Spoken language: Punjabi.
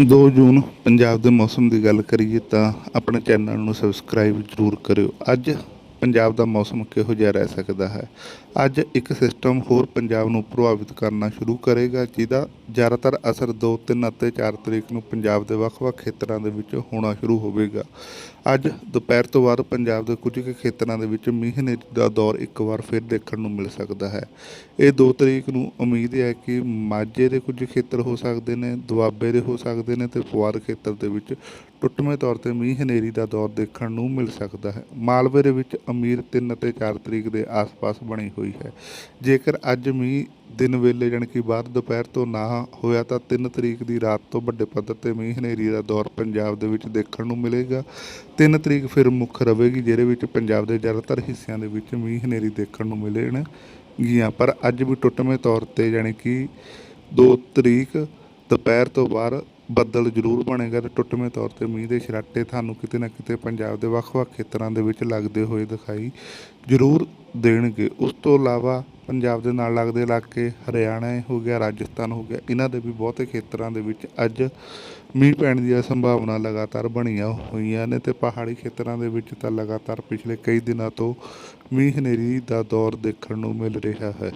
2 ਜੂਨ ਪੰਜਾਬ ਦੇ ਮੌਸਮ ਦੀ ਗੱਲ ਕਰੀਏ ਤਾਂ ਆਪਣੇ ਚੈਨਲ ਨੂੰ ਸਬਸਕ੍ਰਾਈਬ ਜ਼ਰੂਰ ਕਰਿਓ। ਅੱਜ ਪੰਜਾਬ ਦਾ ਮੌਸਮ ਕਿਹੋ ਜਿਹਾ ਰਹਿ ਸਕਦਾ ਹੈ? ਅੱਜ ਇੱਕ ਸਿਸਟਮ ਹੋਰ ਪੰਜਾਬ ਨੂੰ ਪ੍ਰਭਾਵਿਤ ਕਰਨਾ ਸ਼ੁਰੂ ਕਰੇਗਾ, ਜਿਹਦਾ ਜ਼ਿਆਦਾਤਰ ਅਸਰ 2 3 ਅਤੇ 4 ਤਰੀਕ ਨੂੰ ਪੰਜਾਬ ਦੇ ਵੱਖ-ਵੱਖ ਖੇਤਰਾਂ ਦੇ ਵਿੱਚ ਹੋਣਾ ਸ਼ੁਰੂ ਹੋਵੇਗਾ। ਅੱਜ ਦੁਪਹਿਰ ਤੋਂ ਬਾਅਦ ਪੰਜਾਬ ਦੇ ਕੁਝ ਕੁ ਖੇਤਰਾਂ ਦੇ ਵਿੱਚ ਮੀਂਹ ਹਨੇਰੀ ਦਾ ਦੌਰ ਇੱਕ ਵਾਰ ਫਿਰ ਦੇਖਣ ਨੂੰ ਮਿਲ ਸਕਦਾ ਹੈ। ਇਹ 2 ਤਰੀਕ ਨੂੰ ਉਮੀਦ ਹੈ ਕਿ ਮਾਝੇ ਦੇ ਕੁਝ ਖੇਤਰ ਹੋ ਸਕਦੇ ਨੇ, ਦੁਆਬੇ ਦੇ ਹੋ ਸਕਦੇ ਨੇ ਤੇ ਪੁਆਧ ਖੇਤਰ ਦੇ ਵਿੱਚ ਟੁੱਟਵੇਂ ਤੌਰ ਤੇ ਮੀਂਹ ਹਨੇਰੀ ਦਾ ਦੌਰ ਦੇਖਣ ਨੂੰ ਮਿਲ ਸਕਦਾ ਹੈ। ਮਾਲਵੇ ਦੇ ਵਿੱਚ ਅਮੀਰ 3 ਅਤੇ 4 ਤਰੀਕ ਦੇ ਆਸ-ਪਾਸ ਬਣੀ ਹੋਈ ਹੈ। ਜੇਕਰ ਅੱਜ ਮੀਂਹ ਦਿਨ ਵੇਲੇ ਜਾਣੀ ਕਿ ਬਾਅਦ ਦੁਪਹਿਰ ਤੋਂ ਨਾ ਹੋਇਆ ਤਾਂ 3 ਤਰੀਕ ਦੀ ਰਾਤ ਤੋਂ ਵੱਡੇ ਪੱਧਰ ਤੇ ਮੀਂਹ ਹਨੇਰੀ ਦਾ ਦੌਰ ਪੰਜਾਬ ਦੇ ਵਿੱਚ ਦੇਖਣ ਨੂੰ ਮਿਲੇਗਾ। 3 ਤਰੀਕ ਫਿਰ ਮੁੱਖ ਰਹੇਗੀ, ਜਿਹਦੇ ਵਿੱਚ ਪੰਜਾਬ ਦੇ ਜ਼ਿਆਦਾਤਰ ਹਿੱਸਿਆਂ ਦੇ ਵਿੱਚ ਮੀਂਹ ਹਨੇਰੀ ਦੇਖਣ ਨੂੰ ਮਿਲਣਗੀਆਂ ਪਰ ਅੱਜ ਵੀ ਟੁੱਟਵੇਂ ਤੌਰ ਤੇ ਜਾਣੀ ਕਿ 2 ਤਰੀਕ ਦੁਪਹਿਰ ਤੋਂ ਬਾਅਦ ਬੱਦਲ ਜ਼ਰੂਰ ਬਣੇਗਾ ਤੇ ਟੁੱਟਵੇਂ ਤੌਰ ਤੇ ਮੀਂਹ ਦੇ ਛਰਾਟੇ ਤੁਹਾਨੂੰ ਕਿਤੇ ਨਾ ਕਿਤੇ ਪੰਜਾਬ ਦੇ ਵੱਖ-ਵੱਖ ਖੇਤਰਾਂ ਦੇ ਵਿੱਚ ਲੱਗਦੇ ਹੋਏ ਦਿਖਾਈ ਜ਼ਰੂਰ ਦੇਣਗੇ। ਉਸ ਤੋਂ ਇਲਾਵਾ ਪੰਜਾਬ ਦੇ ਨਾਲ ਲੱਗਦੇ ਇਲਾਕੇ ਹਰਿਆਣਾ ਹੋ ਗਿਆ, ਰਾਜਸਥਾਨ ਹੋ ਗਿਆ, ਇਹਨਾਂ ਦੇ ਵੀ ਬਹੁਤੇ ਖੇਤਰਾਂ ਦੇ ਵਿੱਚ ਅੱਜ ਮੀਂਹ ਪੈਣ ਦੀਆਂ ਸੰਭਾਵਨਾ ਲਗਾਤਾਰ ਬਣੀਆਂ ਹੋਈਆਂ ਨੇ ਤੇ ਪਹਾੜੀ ਖੇਤਰਾਂ ਦੇ ਵਿੱਚ ਤਾਂ ਲਗਾਤਾਰ ਪਿਛਲੇ ਕਈ ਦਿਨਾਂ ਤੋਂ ਮੀਂਹ ਹਨੇਰੀ ਦਾ ਦੌਰ ਦੇਖਣ ਨੂੰ ਮਿਲ ਰਿਹਾ ਹੈ।